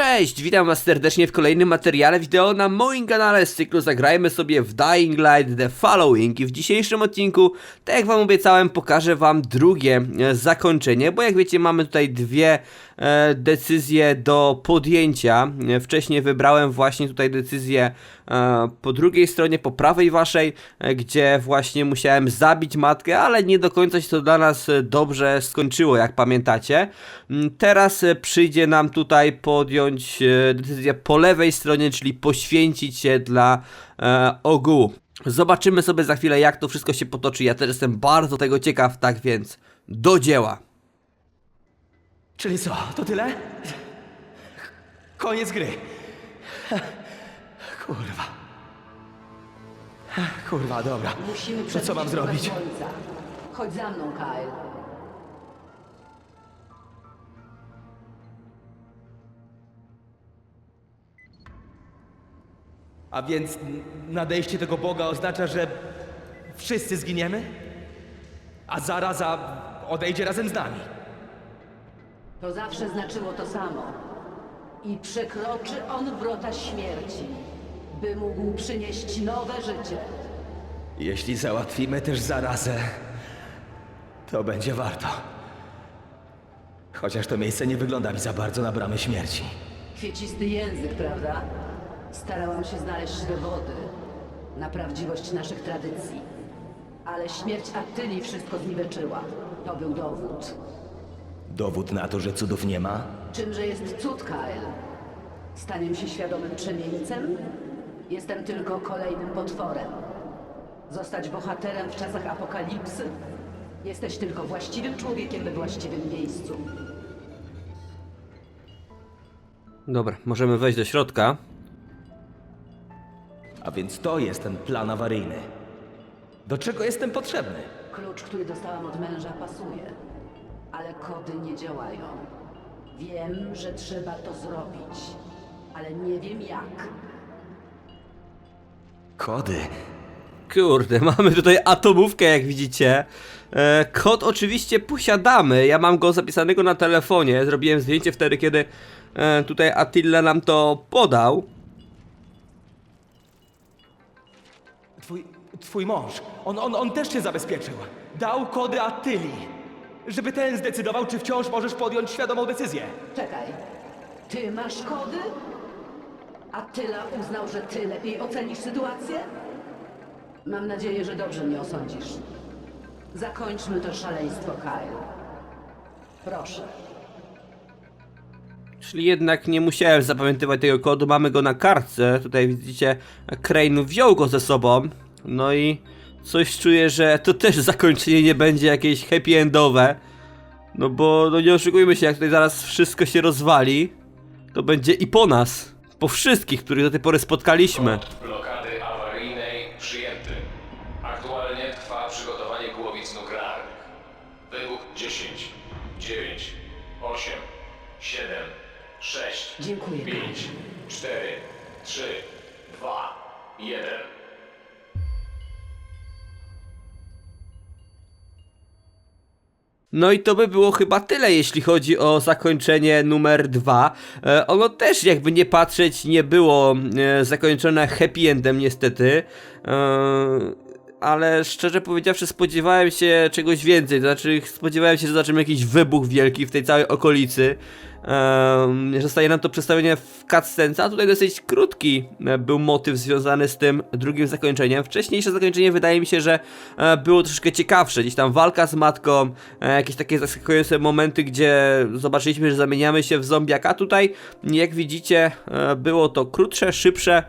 Cześć, witam was serdecznie w kolejnym materiale wideo na moim kanale z cyklu Zagrajmy sobie w Dying Light The Following. I w dzisiejszym odcinku, tak jak wam obiecałem, pokażę wam drugie e, zakończenie, bo jak wiecie mamy tutaj dwie e, decyzje do podjęcia. Wcześniej wybrałem właśnie tutaj decyzję e, po drugiej stronie, po prawej waszej, e, gdzie właśnie musiałem zabić matkę, ale nie do końca się to dla nas dobrze skończyło, jak pamiętacie. Mm, Teraz przyjdzie nam tutaj podjąć decyzję po lewej stronie, czyli poświęcić się dla ogółu. Zobaczymy sobie za chwilę, jak to wszystko się potoczy. Ja też jestem bardzo tego ciekaw, tak więc do dzieła. Czyli co, to tyle? Koniec gry. Kurwa. Kurwa, dobra. Musimy To co mam przebić zrobić? słońca. Chodź za mną, Kyle. A więc n- nadejście tego Boga oznacza, że wszyscy zginiemy? A zaraza odejdzie razem z nami. To zawsze znaczyło to samo. I przekroczy on wrota śmierci, by mógł przynieść nowe życie. Jeśli załatwimy też zarazę, to będzie warto. Chociaż to miejsce nie wygląda mi za bardzo na bramę śmierci. Kwiecisty język, prawda? Starałam się znaleźć dowody na prawdziwość naszych tradycji. Ale śmierć Attyli wszystko zniweczyła. To był dowód. Dowód na to, że cudów nie ma? Czymże jest cud, Kyle? Staniem się świadomym przemieńcem? Jestem tylko kolejnym potworem. Zostać bohaterem w czasach apokalipsy? Jesteś tylko właściwym człowiekiem we właściwym miejscu. Dobra, możemy wejść do środka. A więc to jest ten plan awaryjny. Do czego jestem potrzebny? Klucz, który dostałam od męża, pasuje, ale kody nie działają. Wiem, że trzeba to zrobić, ale nie wiem jak. Kody. Kurde, mamy tutaj atomówkę, jak widzicie. E, kod oczywiście posiadamy. Ja mam go zapisanego na telefonie. Zrobiłem zdjęcie wtedy, kiedy e, tutaj Attila nam to podał. Twój, twój mąż, on, on, on też cię zabezpieczył. Dał kody Attyli, żeby ten zdecydował, czy wciąż możesz podjąć świadomą decyzję. Czekaj, ty masz kody? A Tyla uznał, że ty lepiej ocenisz sytuację? Mam nadzieję, że dobrze mnie osądzisz. Zakończmy to szaleństwo, Kyle. Proszę. Czyli jednak nie musiałem zapamiętywać tego kodu, mamy go na kartce. Tutaj widzicie, Crane wziął go ze sobą. No i coś czuję, że to też zakończenie nie będzie jakieś happy endowe. No bo, no nie oszukujmy się, jak tutaj zaraz wszystko się rozwali, to będzie i po nas. Po wszystkich, których do tej pory spotkaliśmy. Kod blokady awaryjnej przyjęty. Aktualnie trwa przygotowanie głowic nuklearnych. Wybuch 10, 9, 8, 7, 6, Dziękuję, 5, 4, 3, 2, 1. No i to by było chyba tyle, jeśli chodzi o zakończenie numer dwa. E, ono też, jakby nie patrzeć, nie było e, zakończone happy endem, niestety. E, ale szczerze powiedziawszy, spodziewałem się czegoś więcej. To znaczy, spodziewałem się, że zobaczymy jakiś wybuch wielki w tej całej okolicy. Um, zostaje nam to przedstawienie w cutscence, a tutaj dosyć krótki e, był motyw związany z tym drugim zakończeniem. Wcześniejsze zakończenie wydaje mi się, że e, było troszkę ciekawsze. Gdzieś tam walka z matką, e, jakieś takie zaskakujące momenty, gdzie zobaczyliśmy, że zamieniamy się w zombiaka. Tutaj, jak widzicie, było to krótsze, szybsze,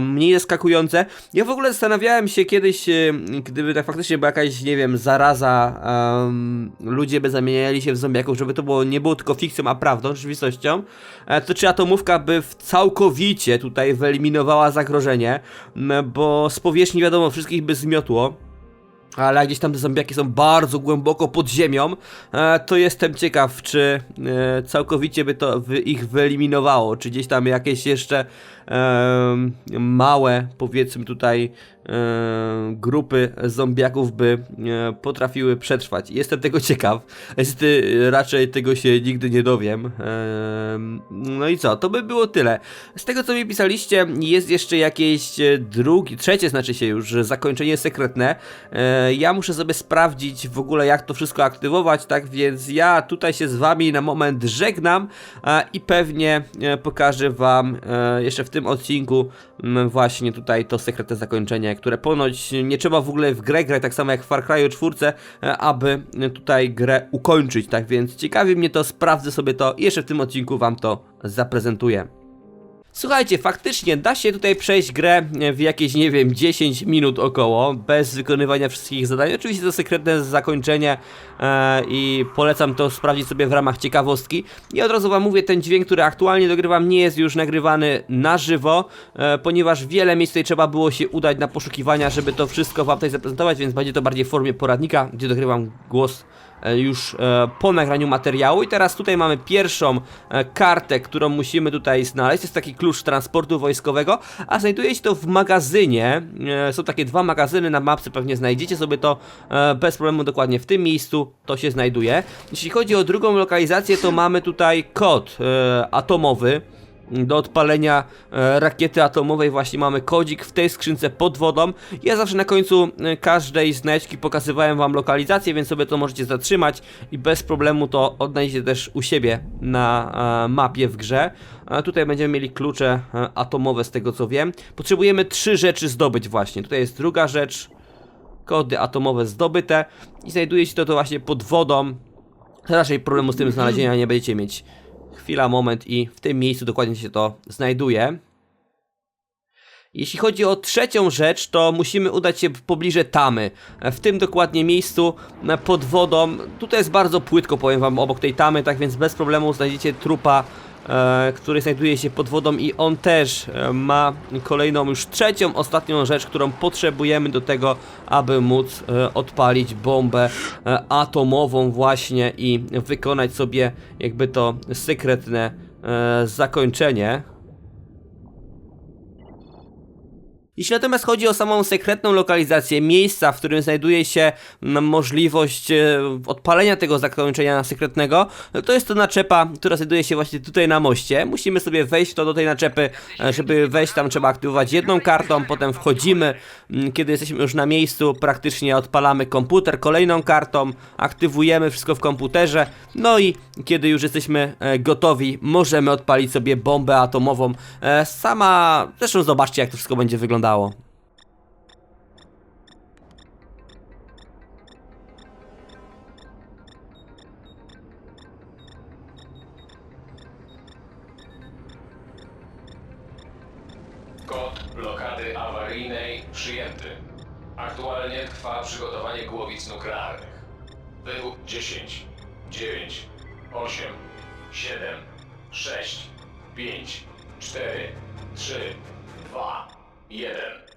mniej zaskakujące. Ja w ogóle zastanawiałem się kiedyś, e, gdyby tak faktycznie była jakaś, nie wiem, zaraza, em, ludzie by zamieniali się w zombiaków, żeby to było, nie było tylko fikcją, a prawdą, rzeczywistością, e, to czy atomówka by całkowicie tutaj wyeliminowała zagrożenie, bo z powierzchni wiadomo wszystkich by zmiotło. Ale gdzieś tam te zombiaki są bardzo głęboko pod ziemią, e, to jestem ciekaw, czy e, całkowicie by to ich wyeliminowało, czy gdzieś tam jakieś jeszcze małe, powiedzmy tutaj, em, grupy zombiaków by e, potrafiły przetrwać. Jestem tego ciekaw, niestety raczej tego się nigdy nie dowiem. Em, no i co, to by było tyle. Z tego co mi pisaliście, jest jeszcze jakieś e, drugi, trzecie znaczy się już, zakończenie sekretne. Ja muszę sobie sprawdzić w ogóle jak to wszystko aktywować, tak więc ja tutaj się z wami na moment żegnam i pewnie e, pokażę wam e, jeszcze w tym odcinku właśnie tutaj to sekretne zakończenie, które ponoć nie trzeba w ogóle w grę grać, tak samo jak w Far Cry 4, e, aby tutaj grę ukończyć, tak więc ciekawi mnie to, sprawdzę sobie to i jeszcze w tym odcinku wam to zaprezentuję. Słuchajcie, faktycznie da się tutaj przejść grę w jakieś, nie wiem, 10 minut około, bez wykonywania wszystkich zadań. Oczywiście to sekretne zakończenie e, i polecam to sprawdzić sobie w ramach ciekawostki. I od razu wam mówię, ten dźwięk, który aktualnie dogrywam, nie jest już nagrywany na żywo, e, ponieważ wiele miejsc tutaj trzeba było się udać na poszukiwania, żeby to wszystko wam tutaj zaprezentować, więc będzie to bardziej w formie poradnika, gdzie dogrywam głos e, już e, po nagraniu materiału. I teraz tutaj mamy pierwszą e, kartę, którą musimy tutaj znaleźć, to jest taki klucz transportu wojskowego, a znajduje się to w magazynie, e, są takie dwa magazyny na mapce, pewnie znajdziecie sobie to e, bez problemu dokładnie w tym miejscu, to się znajduje. Jeśli chodzi o drugą lokalizację, to mamy tutaj kod e, atomowy, do odpalenia e, rakiety atomowej właśnie mamy kodzik w tej skrzynce pod wodą. Ja zawsze na końcu e, każdej znajdźki pokazywałem wam lokalizację, więc sobie to możecie zatrzymać i bez problemu to odnajdziecie też u siebie na e, mapie w grze. Tutaj będziemy mieli klucze atomowe z tego co wiem. Potrzebujemy trzy rzeczy zdobyć właśnie. Tutaj jest druga rzecz. Kody atomowe zdobyte i znajduje się to, to właśnie pod wodą. Raczej problemu z tym znalezienia nie będziecie mieć. Chwila, moment i w tym miejscu dokładnie się to znajduje. Jeśli chodzi o trzecią rzecz, to musimy udać się w pobliże tamy. W tym dokładnie miejscu e, pod wodą. Tutaj jest bardzo płytko, powiem wam, obok tej tamy, tak więc bez problemu znajdziecie trupa, który znajduje się pod wodą i on też e, ma kolejną, już trzecią, ostatnią rzecz, którą potrzebujemy do tego, aby móc e, odpalić bombę e, atomową właśnie i wykonać sobie jakby to sekretne e, zakończenie. Jeśli natomiast chodzi o samą sekretną lokalizację miejsca, w którym znajduje się mm, możliwość e, odpalenia tego zakończenia sekretnego, no to jest to naczepa, która znajduje się właśnie tutaj na moście. Musimy sobie wejść to do tej naczepy, e, żeby wejść tam trzeba aktywować jedną kartą, potem wchodzimy, mm, kiedy jesteśmy już na miejscu, praktycznie odpalamy komputer kolejną kartą, aktywujemy wszystko w komputerze, no i kiedy już jesteśmy e, gotowi, możemy odpalić sobie bombę atomową. Sama, zresztą zobaczcie jak to wszystko będzie wyglądało. Kod blokady awaryjnej przyjęty. Aktualnie trwa przygotowanie głowic nuklearnych. Wybuch 10, 9, 8, 7, 6, 5, 4, 3, 2, 1.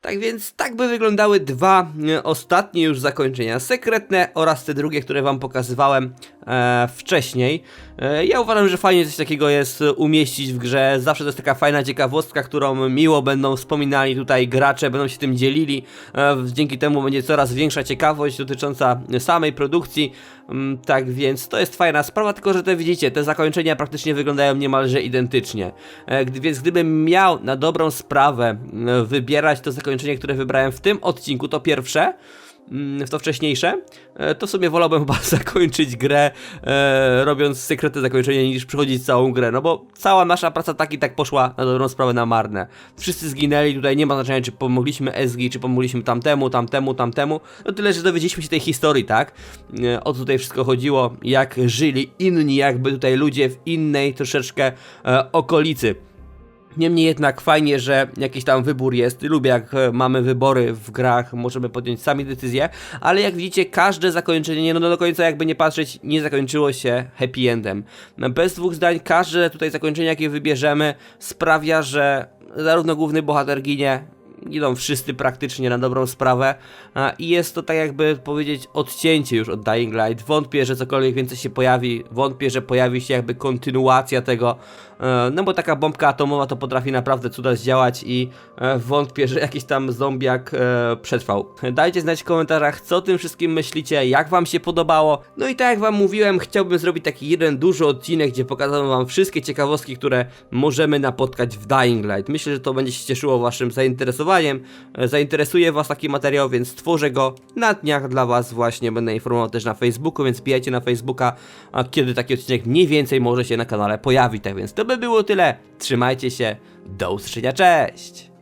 Tak więc tak by wyglądały dwa ostatnie już zakończenia sekretne oraz te drugie, które wam pokazywałem e, wcześniej. E, ja uważam, że fajnie coś takiego jest e, umieścić w grze. Zawsze to jest taka fajna ciekawostka, którą miło będą wspominali tutaj gracze, będą się tym dzielili. E, dzięki temu będzie coraz większa ciekawość dotycząca samej produkcji. Mm, tak więc to jest fajna sprawa, tylko że te widzicie, te zakończenia praktycznie wyglądają niemalże identycznie. E, gdy, więc gdybym miał na dobrą sprawę mm, wybierać to zakończenie, które wybrałem w tym odcinku, to pierwsze, w to wcześniejsze, e, to w sumie wolałbym chyba zakończyć grę e, robiąc sekretne zakończenie niż przechodzić całą grę, no bo cała nasza praca tak i tak poszła na dobrą sprawę na marne. Wszyscy zginęli, tutaj nie ma znaczenia czy pomogliśmy SG, czy pomogliśmy tamtemu, tamtemu, tamtemu, no tyle, że dowiedzieliśmy się tej historii, tak? E, o co tutaj wszystko chodziło, jak żyli inni jakby tutaj ludzie w innej troszeczkę e, okolicy. Niemniej jednak fajnie, że jakiś tam wybór jest. Lubię jak e, mamy wybory w grach, możemy podjąć sami decyzje, ale jak widzicie, każde zakończenie, no do końca jakby nie patrzeć, nie zakończyło się happy endem. Bez dwóch zdań, każde tutaj zakończenie, jakie wybierzemy, sprawia, że zarówno główny bohater ginie, giną wszyscy praktycznie na dobrą sprawę i jest to tak jakby powiedzieć odcięcie już od Dying Light. Wątpię, że cokolwiek więcej się pojawi, wątpię, że pojawi się jakby kontynuacja tego, e, no bo taka bombka atomowa to potrafi naprawdę cuda zdziałać i e, wątpię, że jakiś tam zombiak e, przetrwał. Dajcie znać w komentarzach, co o tym wszystkim myślicie, jak wam się podobało. No i tak jak wam mówiłem, chciałbym zrobić taki jeden duży odcinek, gdzie pokażę wam wszystkie ciekawostki, które możemy napotkać w Dying Light. Myślę, że to będzie się cieszyło waszym zainteresowaniem. E, Zainteresuje was taki materiał, więc stworzę go na dniach dla was właśnie. Będę informował też na Facebooku, więc wbijajcie na Facebooka, kiedy taki odcinek mniej więcej może się na kanale pojawić. Tak więc to by było tyle. Trzymajcie się. Do usłyszenia. Cześć!